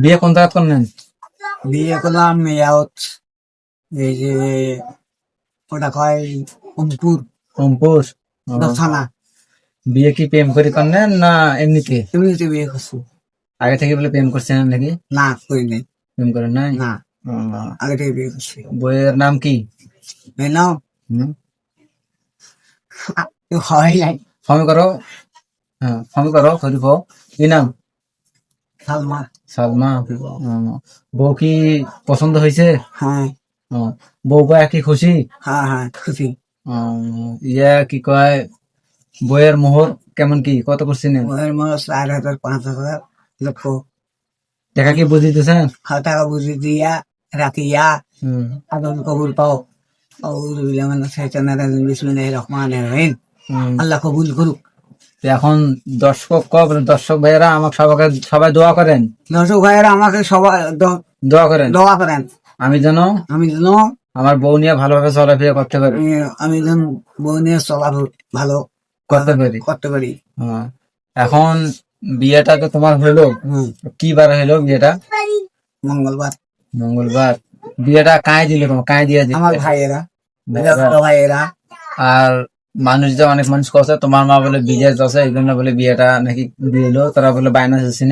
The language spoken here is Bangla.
বিয়ে কোন জায়গা করলেন বিয়ে করলাম এই যে ওটা কয় বিয়ে কি প্রেম করে করলেন না এমনিতে? এমনিতে বিয়ে করছি। আগে থেকে বলে প্রেম করছেন নাকি? না করি নাই। প্রেম করেন নাই? না। আগে থেকে বিয়ে করছি। বইয়ের নাম কি? হুম? হয় নাই। ফোন করো। হ্যাঁ ফোন করো করিব কি নাম? সালমা সালমা ও, বউ কি পছন্দ হয়েছে হ্যাঁ ও, বউ পায় কি খুশি হ্যাঁ হ্যাঁ খুশি ও, ইয়া কি কয় বইয়ের মোহর কেমন কি কত করছিলেন ওদের মনে হয় চার হাজার পাঁচ হাজার লক্ষ টাকা কি বুঝিয়ে দিয়েছেন হাজার টাকা বুঝে দিয়া রাখিয়া হুম আদম কবুল পাও أعوذ بالله من الشيطان الرجيم بسم الله الرحمن الرحيم হুম। আল্লাহ কবুল করুক তো এখন দর্শক দর্শক ভাইয়েরা আমাকে সবাইকে সবাই দোয়া করেন। দর্শক ভাইয়েরা আমাকে সবাই দোয়া করেন। দোয়া করেন। আমি যেন আমি যেন আমার বউ নিয়ে ভালোভাবে চলাফেরা করতে পারি। আমি- যেন বউ নিয়ে চলা ভালো করতে পারি। করতে পারি। হ্যাঁ। এখন বিয়েটা তো তোমার হলো? কি বার হলো বিয়েটা? মঙ্গলবার। মঙ্গলবার। বিয়েটা কায় দিল তোমার কায় দিয়ে দিল আমার ভাইয়েরা। ভাইয়েরা। আর মানুষ যে অনেক মানুষ করছে, তোমার মা বলে বিজেস আছে এই জন্য বলে বিয়েটা নাকি দিলো। তারা বলে বাইনাস আছে